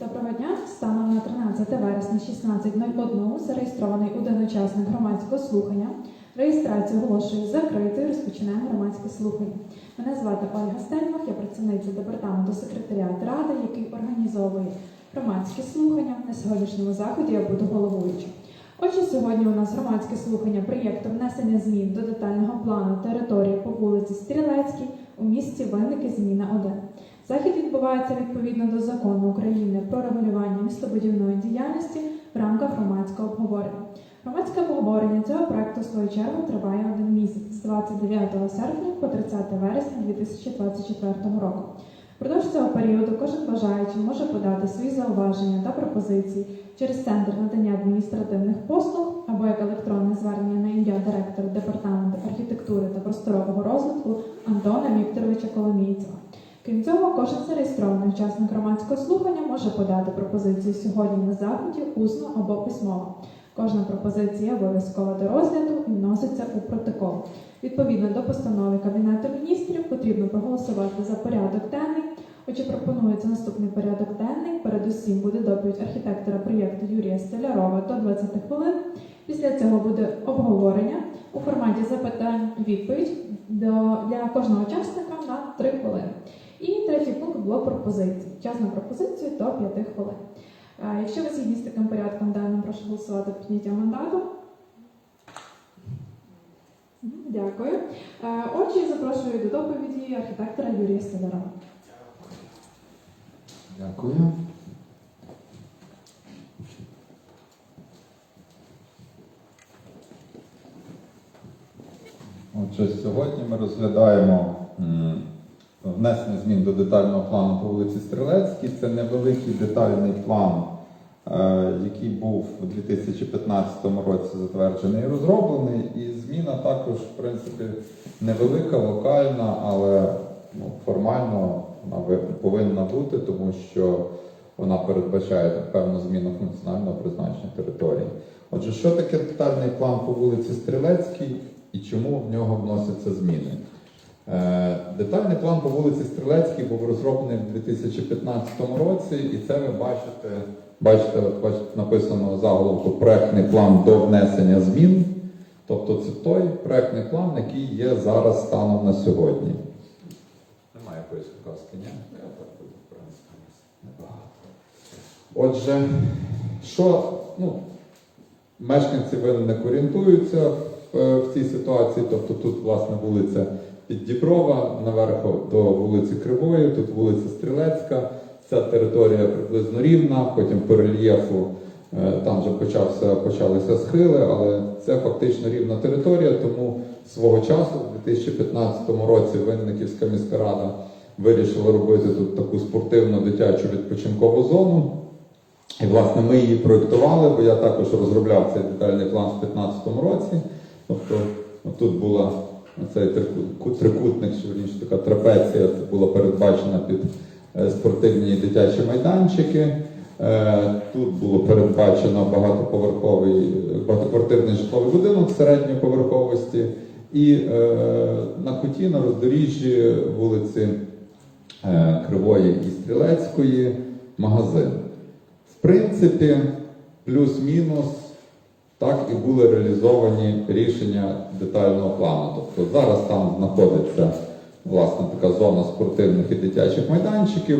Доброго дня. Станом на 13 вересня 16.01 зареєстрований один учасник громадського слухання. Реєстрацію оголошую закритою. Розпочинаємо громадське слухання. Мене звати Ольга Стельмах, я працівниця департаменту секретаріату ради, який організовує громадські слухання. На сьогоднішньому заході я буду головуючим. Отже, сьогодні у нас громадське слухання проєкту внесення змін до детального плану території по вулиці Стрілецькій у місті Винники Зміна 1. Захід відбувається відповідно до закону України про регулювання містобудівної діяльності в рамках громадського обговорення. Громадське обговорення цього проекту в свою чергу триває один місяць з 29 серпня по 30 вересня 2024 року. Впродовж цього періоду кожен бажаючий може подати свої зауваження та пропозиції через центр надання адміністративних послуг або як електронне звернення на ім'я директора департаменту архітектури та просторового розвитку Антона Вікторовича Коломійцева. Крім цього, кожен зареєстрований учасник громадського слухання може подати пропозицію сьогодні на заході усно або письмово. Кожна пропозиція обов'язкова до розгляду і вноситься у протокол. Відповідно до постанови Кабінету міністрів потрібно проголосувати за порядок денний. Отже, пропонується наступний порядок денний. Передусім буде доповідь архітектора проєкту Юрія Столярова до 20 хвилин. Після цього буде обговорення у форматі запитань-відповідь для кожного учасника блок пропозицій. Час на пропозицію до 5 хвилин. Е, Якщо ви згідні з таким порядком денним, прошу голосувати підняття мандату. Дякую. Е, Отже, запрошую до доповіді архітектора Юрія Столярова. Дякую. Отже, сьогодні ми розглядаємо внесення змін до детального плану по вулиці Стрілецькій. Це невеликий детальний план, е, який був у 2015 році затверджений і розроблений. І зміна також, в принципі, невелика, локальна, але ну, формально вона повинна бути, тому що вона передбачає певну зміну функціонального призначення території. Отже, що таке детальний план по вулиці Стрілецькій і чому в нього вносяться зміни? Е, Детальний план по вулиці Стрілецькій був розроблений в 2015 році, і це ви бачите, бачите, бачите, написано заголовку проектний план до внесення змін. Тобто це той проектний план, який є зараз станом на сьогодні. Немає якоїсь казки, ні? Я так буду, небагато. Отже, що ну, мешканці винник орієнтуються в, е, в цій ситуації, тобто тут, власне, вулиця від Діброва, наверху до вулиці Кривої, тут вулиця Стрілецька. Ця територія приблизно рівна, потім по рельєфу е, там вже почався, почалися схили, але це фактично рівна територія, тому свого часу, в 2015 році, Винниківська міська рада вирішила робити тут таку спортивну дитячу відпочинкову зону. І, власне, ми її проєктували, бо я також розробляв цей детальний план в 2015 році. Тобто, тут була цей трику- трикутник, чи вірніше така трапеція, була передбачена під е, спортивні і дитячі майданчики. Е, Тут було передбачено багатоповерховий, багатоквартирний житловий будинок середньої поверховості. І е, на куті на роздоріжжі вулиці Кривої і Стрілецької магазин. В принципі, плюс-мінус так і були реалізовані рішення детального плану. Тобто зараз там знаходиться власне така зона спортивних і дитячих майданчиків.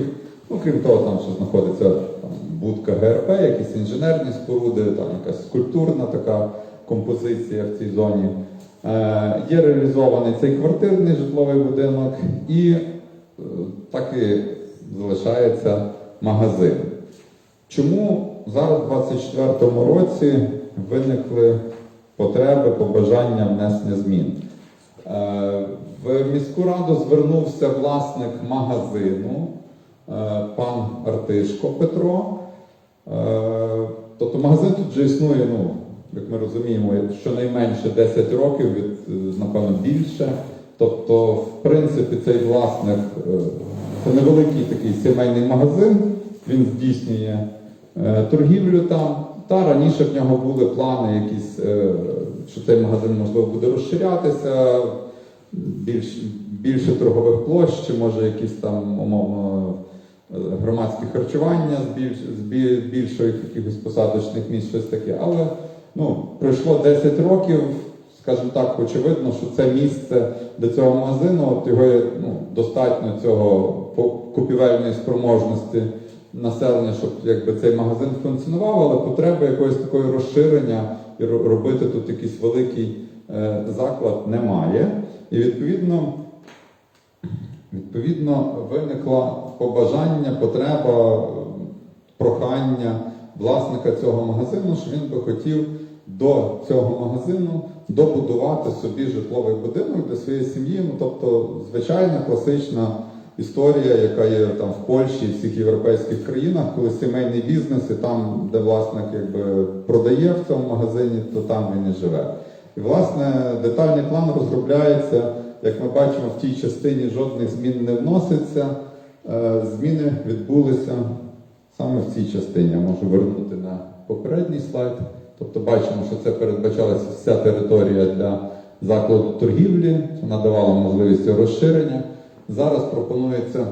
Ну, того, там ще знаходиться там, будка ГРП, якісь інженерні споруди, там якась скульптурна така композиція в цій зоні. Е, є реалізований цей квартирний житловий будинок і е, так і залишається магазин. Чому зараз, у 2024 році, виникли потреби, побажання внесення змін? Е, В міську раду звернувся власник магазину, е, пан Артишко Петро. Е, Тобто магазин тут вже існує, ну, як ми розуміємо, щонайменше 10 років, від, напевно, більше. Тобто, в принципі, цей власник це невеликий такий сімейний магазин, він здійснює торгівлю там. Та раніше в нього були плани, якісь, е, що цей магазин можливо буде розширятися, більш, більше торгових площ, чи може якісь там умовно громадське харчування з, більш, з якихось посадочних місць, щось таке. Але ну, пройшло 10 років, скажімо так, очевидно, що це місце для цього магазину, от його ну, достатньо цього купівельної спроможності населення, щоб якби цей магазин функціонував, але потреби якогось такого розширення і робити тут якийсь великий е, заклад немає. І відповідно, відповідно виникла побажання, потреба, прохання власника цього магазину, що він би хотів до цього магазину добудувати собі житловий будинок для своєї сім'ї. Ну, тобто, звичайна класична історія, яка є там в Польщі і всіх європейських країнах, коли сімейний бізнес, і там, де власник якби продає в цьому магазині, то там він і живе. І власне детальний план розробляється, як ми бачимо, в тій частині жодних змін не вноситься. Е, Зміни відбулися саме в цій частині. Я можу вернути на попередній слайд. Тобто бачимо, що це передбачалася вся територія для закладу торгівлі, вона давала можливість розширення. Зараз пропонується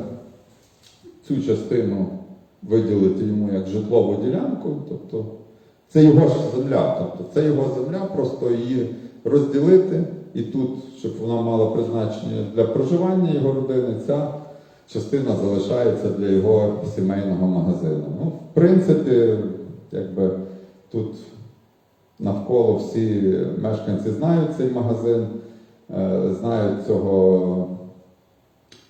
цю частину виділити йому як житлову ділянку, тобто це його ж земля, тобто це його земля, просто її розділити і тут, щоб вона мала призначення для проживання його родини, ця частина залишається для його сімейного магазину. Ну, в принципі, якби тут навколо всі мешканці знають цей магазин, е, знають цього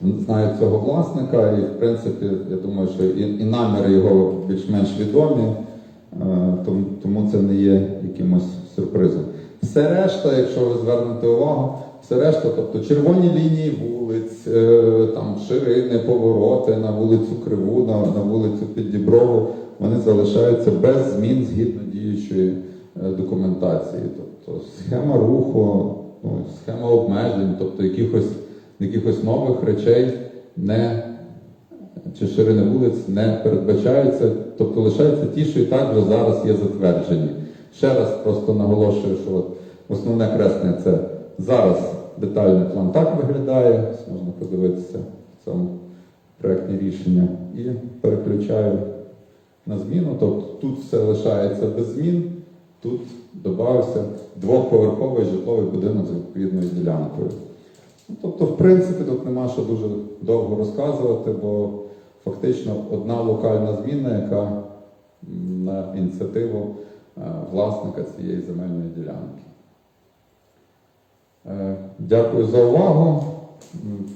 знають цього власника, і в принципі, я думаю, що і, і наміри його більш-менш відомі, е, тому, тому це не є якимось сюрпризом. Все решта, якщо ви звернете увагу, все решта, тобто червоні лінії вулиць, е, там ширини, повороти на вулицю Криву, на, на вулицю Піддіброву, вони залишаються без змін згідно діючої е, документації. Тобто схема руху, ну, схема обмежень, тобто якихось якихось нових речей не чи ширини вулиць не передбачаються, тобто лишаються ті, що і так вже зараз є затверджені. Ще раз просто наголошую, що от основне креслення це зараз детальний план так виглядає, можна подивитися в цьому проєктні рішення, і переключаю на зміну. Тобто тут все лишається без змін, тут додався двохповерховий житловий будинок з відповідною ділянкою. Ну, Тобто, в принципі, тут нема що дуже довго розказувати, бо фактично одна локальна зміна, яка на ініціативу е, власника цієї земельної ділянки. Е, Дякую за увагу.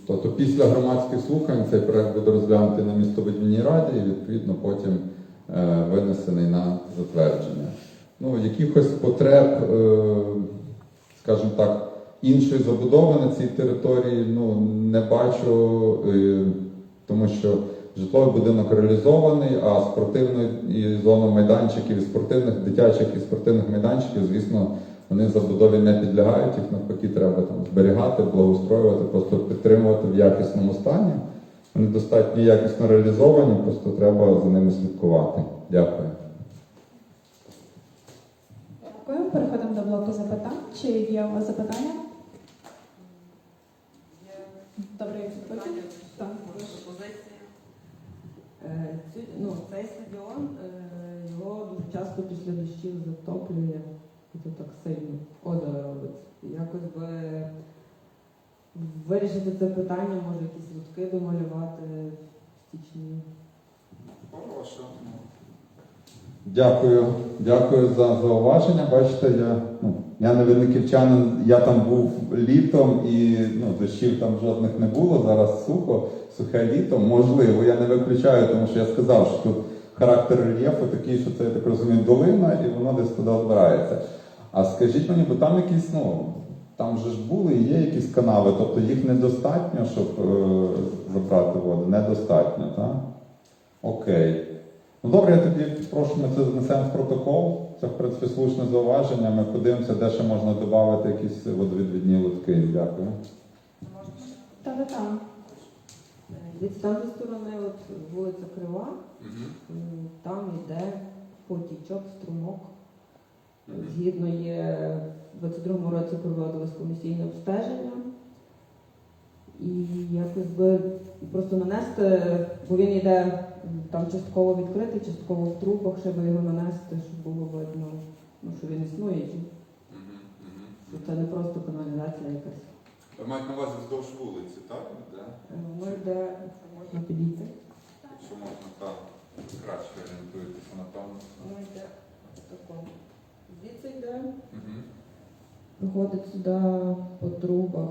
Тобто після громадських слухань цей проект буде розглянутий на містобудівній раді і відповідно потім е, винесений на затвердження. Ну, якихось потреб, скажімо так, іншої забудови на цій території ну, не бачу, е, тому що житловий будинок реалізований, а спортивної і зона майданчиків, і спортивних дитячих і спортивних майданчиків, звісно, вони забудові не підлягають, їх навпаки треба там зберігати, благоустроювати, просто підтримувати в якісному стані. Вони достатньо якісно реалізовані, просто треба за ними слідкувати. Дякую. Дякую. Переходимо до блоку запитань. Чи є у вас запитання? Добре, як Питання, Так. Е, Ну, цей стадіон е, його дуже часто після дощів затоплює, і то так сильно озеро робить. Якось би вирішити це питання, може якісь лутки домалювати в стічні. Дякую, дякую за зауваження. Бачите, я, ну, я не винниківчанин, я там був літом і ну, дощів там жодних не було. Зараз сухо, сухе літо. Можливо, я не виключаю, тому що я сказав, що тут характер рельєфу такий, що це, я так розумію, долина, і воно десь туди збирається. А скажіть мені, бо там якісь, ну, там же ж були і є якісь канави, тобто їх недостатньо, щоб е, забрати воду. Недостатньо, так? Окей. Ну добре, я тоді прошу, ми це занесемо в протокол. Це, в принципі, слушне зауваження. Ми подивимося, де ще можна додати якісь водовідвідні лотки. Дякую. Так, так. Е, там зі сторони от, вулиця Крива, м, там йде потічок, струмок. Згідно є в 22-му році проводилось комісійне обстеження. і якось би просто нанести, бо він йде там частково відкритий, частково в трубах, щоб його нанести, щоб було видно, ну, що він існує, і що це не просто каналізація якась. Ви маєте на увазі вздовж вулиці, так? Де? Е, Воно йде, якщо можна підійти. Якщо можна так краще орієнтуєтеся на тому. Воно йде такому. Звідси йде, Угу. виходить сюди по трубах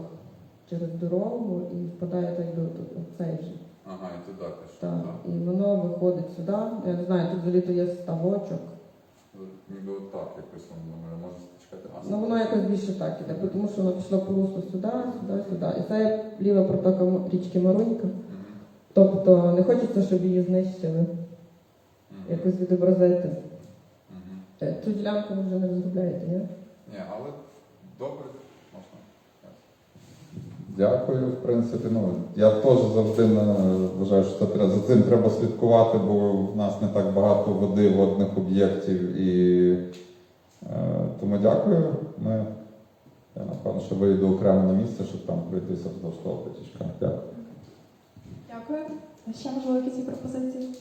через дорогу і впадає так до до- цей же. Ага, і туди теж. Так. І воно виходить сюди. Я не знаю, тут взагалі то є ставочок. Ніби отак якось воно може чекати. Ну воно якось більше так іде, бо тому що воно пішло по руслу сюди, сюди, сюди. І це ліва протока М- річки Марунька. Тобто не хочеться, щоб її знищили, якось відобразити. Е, Цю ділянку ви вже не розробляєте, ні? Ні, але добре. Дякую, в принципі. Ну, я теж завжди вважаю, що це за цим треба слідкувати, бо в нас не так багато води, водних об'єктів. І е, тому дякую. Ми, я напевно, що вийду окремо на місце, щоб там пройтися вздовж того потічка. Дякую. Дякую. Ще можливо якісь пропозиції?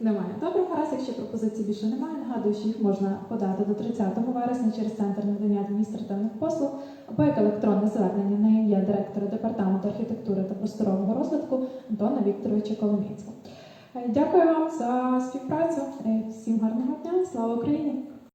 Немає. Добре, Харас, якщо пропозицій більше немає, нагадую, що їх можна подати до 30 вересня через центр надання адміністративних послуг або як електронне звернення на ім'я директора департаменту архітектури та просторового розвитку Антона Вікторовича Коломійця. Е, Дякую вам за співпрацю. Е, Всім гарного дня. Слава Україні!